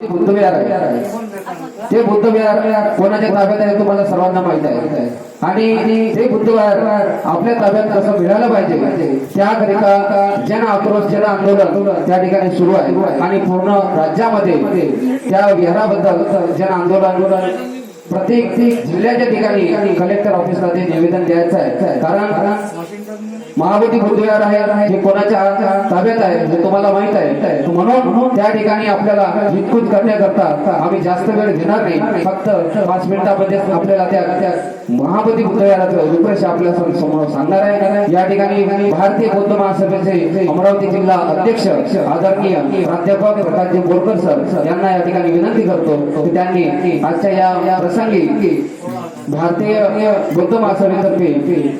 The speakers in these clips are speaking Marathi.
बुद्ध विहार आहे. ते बुद्ध विहार कोणाच्या ताब्यात आहे तुम्हाला सर्वांना माहीत आहे. आणि ते बुद्ध विहार आपल्या ताब्यात कसं मिळालं पाहिजे त्याकरिता जन आक्रोश जन आंदोलन त्या ठिकाणी सुरू आहे. आणि पूर्ण राज्यामध्ये त्या विहाराबद्दल जन आंदोलन प्रत्येक जिल्ह्याच्या ठिकाणी कलेक्टर ऑफिसला ते निवेदन द्यायचं आहे. कारण महाबोधी बुद्धविहार आहे जे कोणाच्या ताब्यात आहे हे तुम्हाला माहीत आहे. म्हणून त्या ठिकाणी आपल्याला वितकूत करण्याकरता आम्ही जास्त वेळ घेणार नाही. फक्त पाच मिनिटामध्ये आपल्याला त्या महापती महाबोधी बुद्धविहाराचं रूपरेष आपल्यासमोर सांगणार आहे. या ठिकाणी भारतीय बौद्ध महासभेचे अमरावती जिल्हा अध्यक्ष आदरणीय प्राध्यापक प्रकाशजी बोरकर सर यांना या ठिकाणी विनंती करतो की त्यांनी आजच्या या या प्रसंगी भारतीय बौद्ध महासभेतर्फे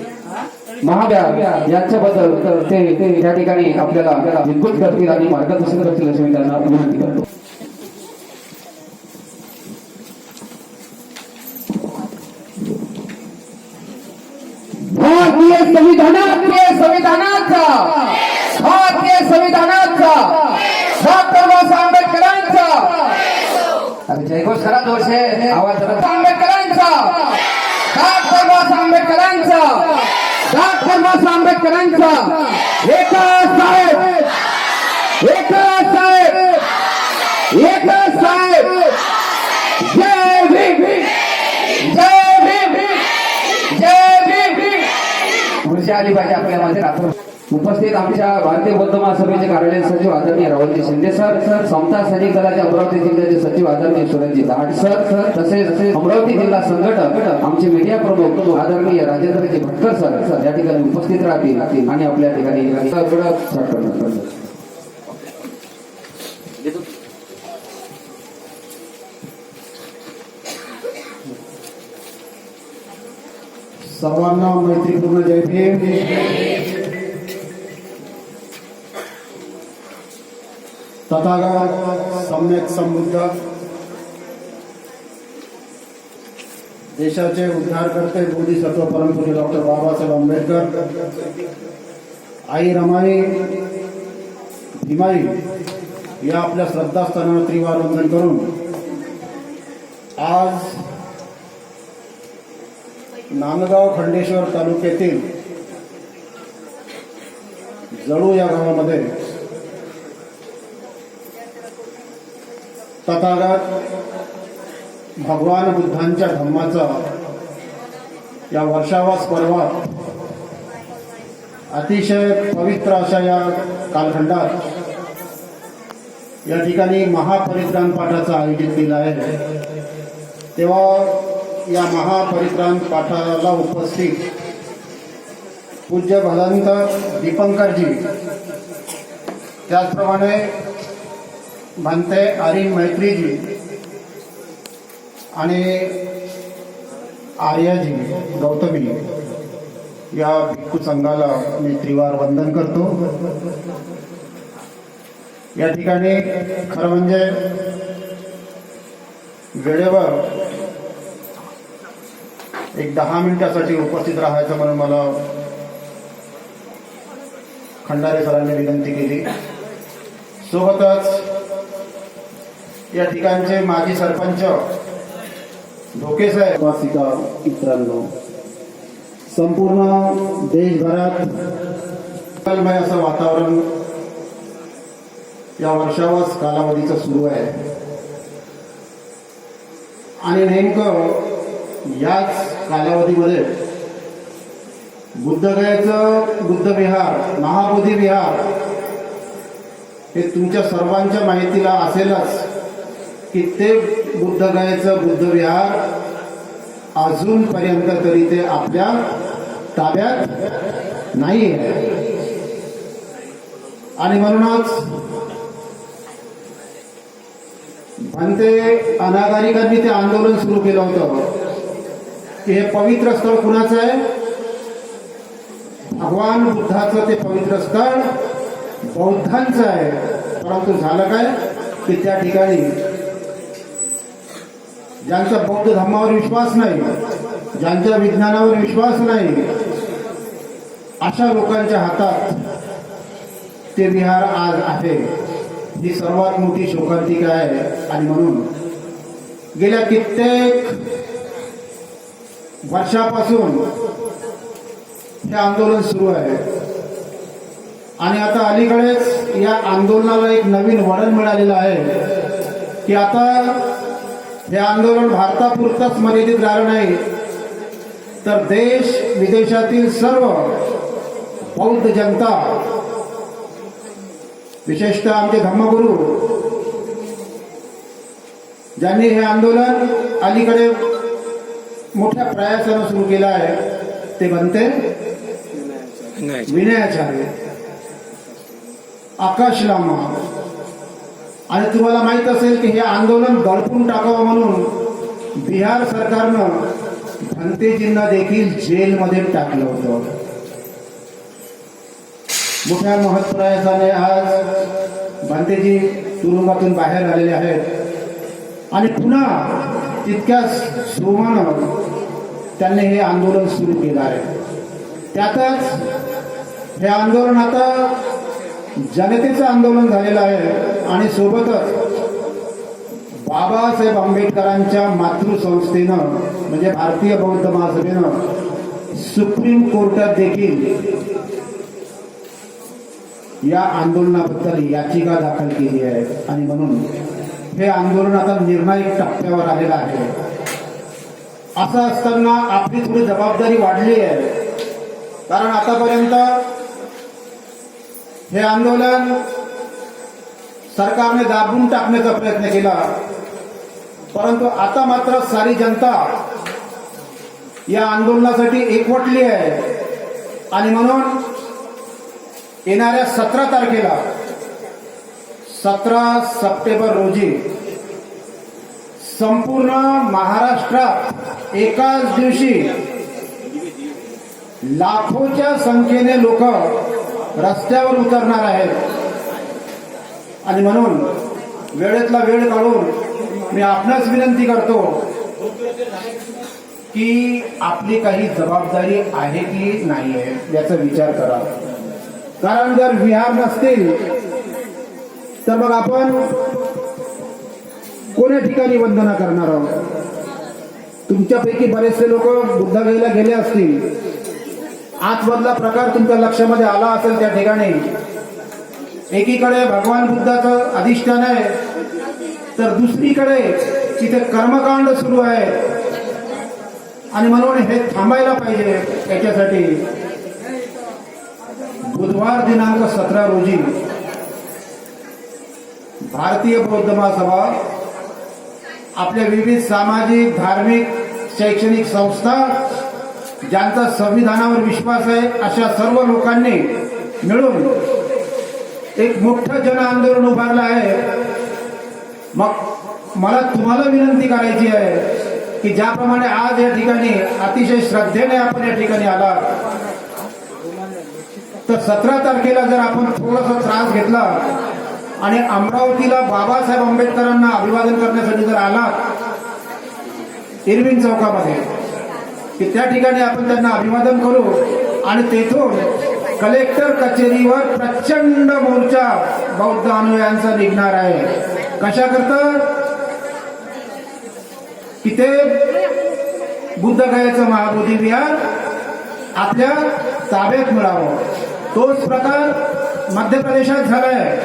महाव्या यांच्याबद्दल ते ते त्या ठिकाणी आपल्याला विद्युत करतील आणि मार्गदर्शन करतील अशी मी त्यांना विनंती करतो. भारतीय संविधानाचे संविधानाचा भारतीय संविधानाचा डॉक्टर बाबासाहेब आंबेडकरांचा. अरे जयघोष करा दोष आहे आवाज आंबेडकरांचा डॉक्टर बाबासाहेब आंबेडकरांचा डॉक्टर बाबासाहेब आंबेडकरांचा. एकच साहेब एकच साहेब एकच साहेब जय भीम जय भीम जय चर्चा आली पाहिजे आपल्यामध्ये रात्र उपस्थित आमच्या भारतीय बौद्ध महासभेचे कार्यालय सचिव आदरणीय रावलजी शिंदे सर सर समता सैनिक दलाच्या अमरावती जिल्ह्याचे सचिव आदरणीय सुरंजी दहाट सर सर तसेच अमरावती जिल्हा संघटक आमचे मीडिया प्रमुख आदरणीय राजेंद्रजी भटकर सर सर या ठिकाणी उपस्थित राहतील आणि आपल्या ठिकाणी थोडं start करणार. सर्वांना मैत्रीपूर्ण जय भीम. तथागत सम्यक समृद्ध. देशाचे उद्धारकर्ते बोधिसत्व परमपुरी डॉक्टर बाबासाहेब आंबेडकर आई रमाई भीमाई या आपल्या श्रद्धास्थानावर त्रिवार वंदन करून आज नांदगाव खंडेश्वर तालुक्यातील जळू या गावामध्ये तथागत भगवान बुद्धांच्या धम्माचा या वर्षावास पर्वात अतिशय पवित्र अशा या कालखंडात या ठिकाणी महापरित्राण पाठाचं आयोजित केलं आहे. तेव्हा या महापरित्राण पाठाला उपस्थित पूज्य भदंत दीपंकरजी. त्याचप्रमाणे भंते आर्यन मैत्रीजी आणि आर्याजी गौतमी या भिक्खू संघाला मी त्रिवार वंदन करतो. या ठिकाणी खरं म्हणजे वेळेवर एक दहा मिनिटासाठी उपस्थित राहायचं म्हणून मला खंडारे सरांनी विनंती केली. सोबतच या ठिकाणचे माजी सरपंच ढोके साहेब वासिका मित्रांनो संपूर्ण देशभरात असं वातावरण या वर्षावास कालावधीचं सुरू आहे. आणि नेमकं याच कालावधीमध्ये बुद्धगयाचं बुद्ध विहार महाबोधी विहार हे तुमच्या सर्वांच्या माहितीला असेलच की ते बुद्धगयाचं बुद्ध विहार अजूनपर्यंत तरी ते आपल्या ताब्यात नाही आहे. आणि म्हणूनच भंते अनागारिकांनी ते आंदोलन सुरू केलं होतं. की हे पवित्र स्थळ कुणाचं आहे? भगवान बुद्धाचं ते पवित्र स्थळ बौद्धांचं आहे. परंतु झालं काय? की त्या ठिकाणी ज्यांचा बौद्ध धर्मावर विश्वास नाही ज्यांच्या विज्ञानावर विश्वास नाही अशा लोकांच्या हातात ते विहार आज आहे. ही सर्वात मोठी शोकांतिका आहे. आणि म्हणून गेल्या कित्येक वर्षापासून हे आंदोलन सुरू आहे. आणि आता अलीकडेच या आंदोलनाला एक नवीन वळण मिळालेलं आहे की आता हे आंदोलन भारतापुरतंच मर्यादित राहिलं नाही तर देश विदेशातील सर्व बौद्ध जनता विशेषतः आमचे धर्मगुरू ज्यांनी हे आंदोलन अलीकडे मोठ्या प्रयासानं सुरू केलं आहे. ते बनते. विनयाचार्य आकाश लामा. आणि तुम्हाला माहीत असेल की हे आंदोलन दडपून टाकावं म्हणून बिहार सरकारनं भंतेजींना देखील जेलमध्ये टाकलं होतं. मोठ्या महत्प्रयासाने आज भंतेजी तुरुंगातून बाहेर आलेले आहेत. आणि पुन्हा तितक्याच जोमानं त्यांनी हे आंदोलन सुरू केलं आहे. त्यातच हे आंदोलन आता जनतेचं आंदोलन झालेलं आहे आणि सोबतच बाबासाहेब आंबेडकरांच्या मातृसंस्थेनं म्हणजे भारतीय बौद्ध महासभेनं सुप्रीम कोर्टात देखील या आंदोलनाबद्दल याचिका दाखल केली आहे. आणि म्हणून हे आंदोलन आता निर्णायक टप्प्यावर आलेलं आहे. असं असताना आपली थोडी जबाबदारी वाढली आहे. कारण आतापर्यंत हे आंदोलन सरकारने दाबून टाकण्याचा प्रयत्न केला. परंतु आता मात्र सारी जनता या आंदोलनासाठी एकवटली आहे. आणि म्हणून येणाऱ्या सतरा तारखेला सतरा सप्टेंबर रोजी संपूर्ण महाराष्ट्रात एकाच दिवशी लाखोच्या संख्येने लोक रस्त्यावर उतरणार आहेत. आणि म्हणून वेळेतला वेळ काढून मी आपणास विनंती करतो की आपली काही जबाबदारी आहे की नाही आहे याचा विचार करा. कारण जर विहार नसतील तर मग आपण कोण्या ठिकाणी वंदना करणार आहोत? तुमच्यापैकी बरेचसे लोक बुद्धगयला गेले असतील. आतमधला प्रकार तुमच्या लक्षामध्ये आला असेल त्या ठिकाणी. एकीकडे भगवान बुद्धाचं अधिष्ठान आहे तर दुसरीकडे तिथे कर्मकांड सुरू आहे. आणि म्हणून हे थांबायला पाहिजे याच्यासाठी बुधवार दिनांक सतरा रोजी भारतीय बौद्ध महासभा आपल्या विविध सामाजिक धार्मिक शैक्षणिक संस्था ज्यांचा संविधानावर विश्वास आहे अशा सर्व लोकांनी मिळून एक मोठं जन आंदोलन उभारलं आहे. मग मला तुम्हाला विनंती करायची आहे की ज्याप्रमाणे आज या ठिकाणी अतिशय श्रद्धेने आपण या ठिकाणी आला तर सतरा तारखेला जर आपण थोडासा त्रास घेतला आणि अमरावतीला बाबासाहेब आंबेडकरांना अभिवादन करण्यासाठी जर आला इरविंग चौकामध्ये. की त्या ठिकाणी आपण त्यांना अभिवादन करू आणि तेथून कलेक्टर कचेरीवर प्रचंड मोर्चा बौद्ध अनुयायांचा निघणार आहे. कशा करता की ते बुद्धगयाचं महाबोधी विहार आपल्या ताब्यात मिळावं. तोच प्रकार मध्य प्रदेशात झालाय.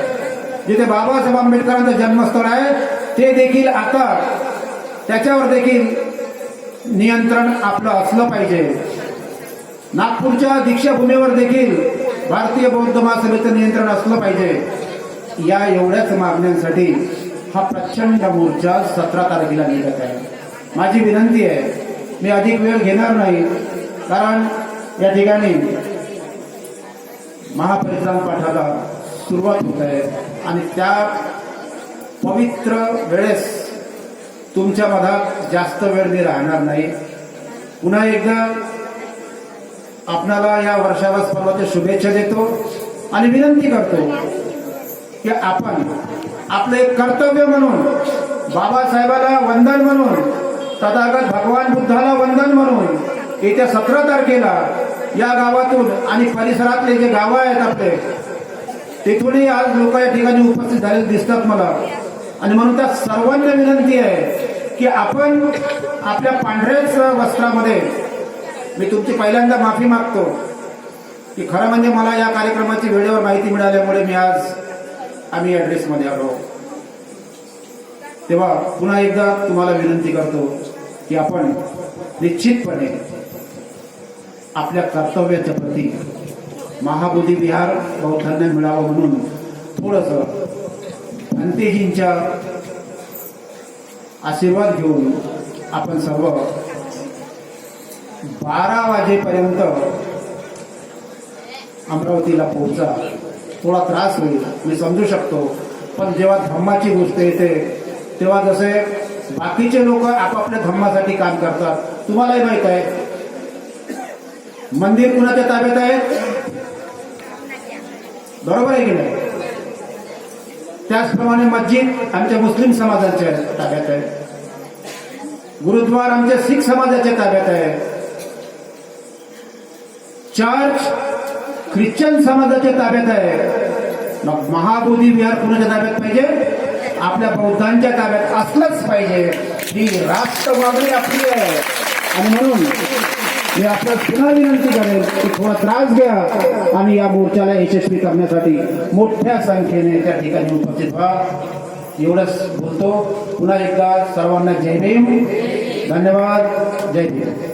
जिथे बाबासाहेब आंबेडकरांचं जन्मस्थळ आहे ते देखील आता त्याच्यावर देखील नियंत्रण आपलं असलं पाहिजे. नागपूरच्या दीक्षाभूमीवर देखील भारतीय बौद्ध महासभेचं नियंत्रण असलं पाहिजे. या एवढ्याच मागण्यांसाठी हा प्रचंड मोर्चा सतरा तारखेला निघत आहे. माझी विनंती आहे मी अधिक वेळ घेणार नाही कारण या ठिकाणी महापरित्राण पाठाला सुरुवात होत आहे आणि त्या पवित्र वेळेस तुमच्या मधात जास्त वेळ मी राहणार नाही. पुन्हा एकदा आपणाला या वर्षाला सर्वांच्या शुभेच्छा देतो आणि विनंती करतो की आपण आपलं एक कर्तव्य म्हणून बाबासाहेबाला वंदन म्हणून तथागत भगवान बुद्धाला वंदन म्हणून येत्या सतरा तारखेला या गावातून आणि परिसरातले जे गावं आहेत आपले तिथूनही आज लोक या ठिकाणी उपस्थित झालेले दिसतात मला. आणि म्हणून त्या सर्वांना विनंती आहे की आपण आपल्या पांढऱ्याच वस्त्रामध्ये मी तुमची पहिल्यांदा माफी मागतो की खरं म्हणजे मला या कार्यक्रमाची वेळेवर माहिती मिळाल्यामुळे मी आज आम्ही ॲड्रेसमध्ये आलो. तेव्हा पुन्हा एकदा तुम्हाला विनंती करतो की आपण निश्चितपणे आपल्या कर्तव्याच्या प्रती महाबोधी विहार बौद्धांना मिळावं म्हणून थोडंसं भंतेजींच्या आशीर्वाद घेऊन आपण सर्व बारा वाजेपर्यंत अमरावतीला पोहोचा. थोडा त्रास होईल मी समजू शकतो. पण जेव्हा धम्माची गोष्ट येते तेव्हा जसे बाकीचे लोक आपापल्या धम्मासाठी काम करतात तुम्हालाही माहीत आहे. मंदिर कुणाच्या ताब्यात आहे? बरोबर आहे की नाही? त्याचप्रमाणे मस्जिद आमच्या मुस्लिम समाजाच्या ताब्यात आहे. गुरुद्वार आमच्या शीख समाजाच्या ताब्यात आहे. चर्च ख्रिश्चन समाजाच्या ताब्यात आहे. मग महाबोधी विहार कुणाच्या ताब्यात पाहिजे? आपल्या बौद्धांच्या ताब्यात असलंच पाहिजे. ही राष्ट्रवादी आपली आहे. आणि म्हणून मी आपल्याला पुन्हा विनंती करेन की थोडा त्रास घ्या आणि या मोर्चाला यशस्वी करण्यासाठी मोठ्या संख्येने त्या ठिकाणी उपस्थित व्हा. एवढंच बोलतो. पुन्हा एकदा सर्वांना जय भीम. धन्यवाद. जय भीम.